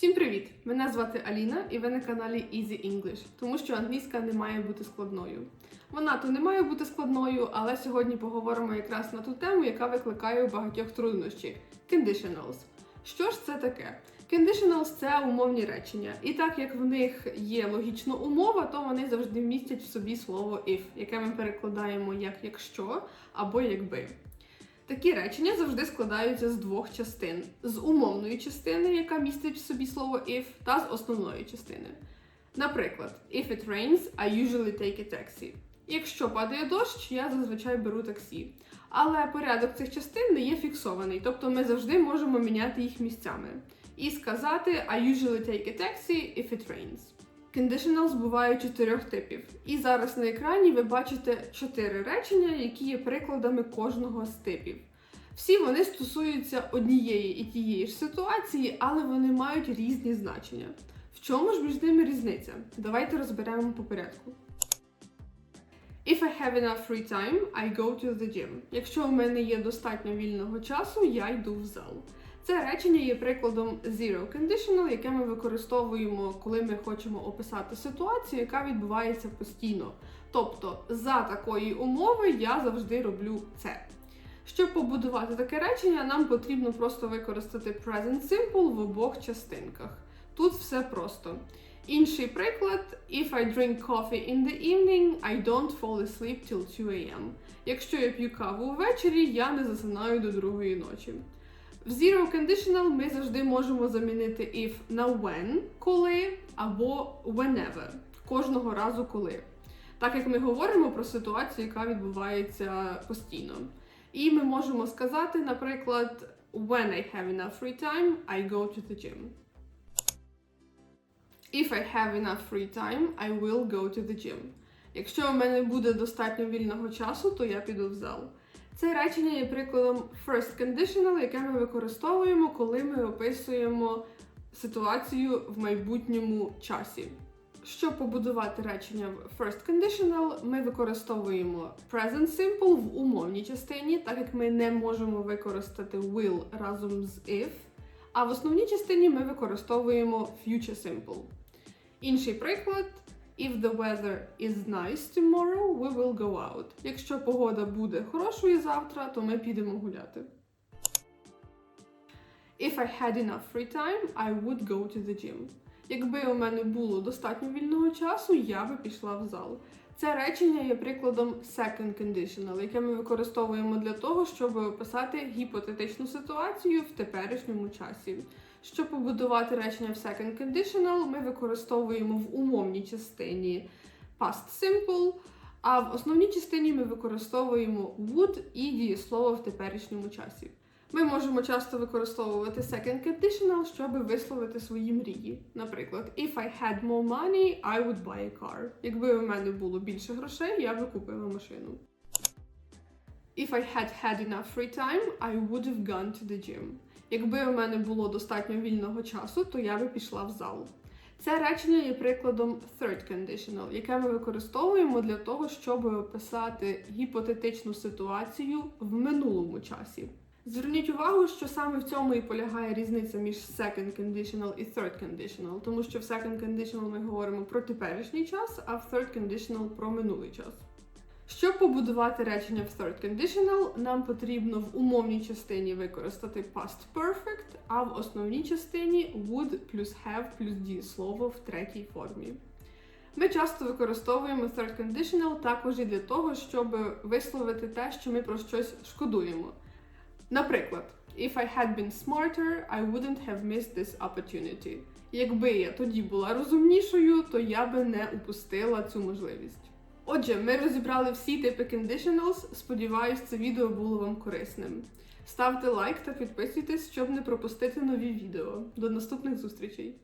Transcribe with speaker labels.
Speaker 1: Всім привіт! Мене звати Аліна, і ви на каналі Easy English, тому що англійська не має бути складною. Вона то не має бути складною, але сьогодні поговоримо якраз на ту тему, яка викликає у багатьох труднощі conditionals. Що ж це таке? Conditionals – це умовні речення, і так як в них є логічна умова, то вони завжди містять в собі слово if, яке ми перекладаємо як якщо або якби. Такі речення завжди складаються з двох частин: з умовної частини, яка містить в собі слово if, та з основної частини. Наприклад, if it rains, I usually take a taxi. Якщо падає дощ, я зазвичай беру таксі. Але порядок цих частин не є фіксований, тобто ми завжди можемо міняти їх місцями. І сказати I usually take a taxi if it rains. Conditionals бувають чотирьох типів. І зараз на екрані ви бачите чотири речення, які є прикладами кожного з типів. Всі вони стосуються однієї і тієї ж ситуації, але вони мають різні значення. В чому ж між ними різниця? Давайте розберемо по порядку. If I have enough free time, I go to the gym. Якщо у мене є достатньо вільного часу, я йду в зал. Це речення є прикладом zero conditional, яке ми використовуємо, коли ми хочемо описати ситуацію, яка відбувається постійно. Тобто, за такої умови я завжди роблю це. Щоб побудувати таке речення, нам потрібно просто використати present simple в обох частинках. Тут все просто. Інший приклад: If I drink coffee in the evening, I don't fall asleep till 2 a.m. Якщо я п'ю каву ввечері, я не засинаю до другої ночі. В Zero Conditional ми завжди можемо замінити if на when, коли, або whenever, кожного разу коли. Так як ми говоримо про ситуацію, яка відбувається постійно. І ми можемо сказати, наприклад, when I have enough free time, I go to the gym. If I have enough free time, I will go to the gym. Якщо у мене буде достатньо вільного часу, то я піду в зал. Це речення є прикладом first conditional, яке ми використовуємо, коли ми описуємо ситуацію в майбутньому часі. Щоб побудувати речення в first conditional, ми використовуємо present simple в умовній частині, так як ми не можемо використати will разом з if, а в основній частині ми використовуємо future simple. Інший приклад. If the weather is nice tomorrow, we will go out. Якщо погода буде хорошою завтра, то ми підемо гуляти. If I had enough free time, I would go to the gym. Якби у мене було достатньо вільного часу, я би пішла в зал. Це речення є прикладом second conditional, яке ми використовуємо для того, щоб описати гіпотетичну ситуацію в теперішньому часі. Щоб побудувати речення в second conditional, ми використовуємо в умовній частині past simple, а в основній частині ми використовуємо would і дієслово в теперішньому часі. Ми можемо часто використовувати second conditional, щоб висловити свої мрії. Наприклад, if I had more money, I would buy a car. Якби у мене було більше грошей, я би купила машину. If I had had enough free time, I would have gone to the gym. Якби у мене було достатньо вільного часу, то я би пішла в зал. Це речення є прикладом third conditional, яке ми використовуємо для того, щоб описати гіпотетичну ситуацію в минулому часі. Зверніть увагу, що саме в цьому і полягає різниця між second conditional і third conditional, тому що в second conditional ми говоримо про теперішній час, а в third conditional про минулий час. Щоб побудувати речення в third conditional, нам потрібно в умовній частині використати past perfect, а в основній частині would плюс have плюс дієслово в третій формі. Ми часто використовуємо third conditional також і для того, щоб висловити те, що ми про щось шкодуємо. Наприклад, if I had been smarter, I wouldn't have missed this opportunity. Якби я тоді була розумнішою, то я би не упустила цю можливість. Отже, ми розібрали всі типи conditionals. Сподіваюсь, це відео було вам корисним. Ставте лайк та підписуйтесь, щоб не пропустити нові відео. До наступних зустрічей!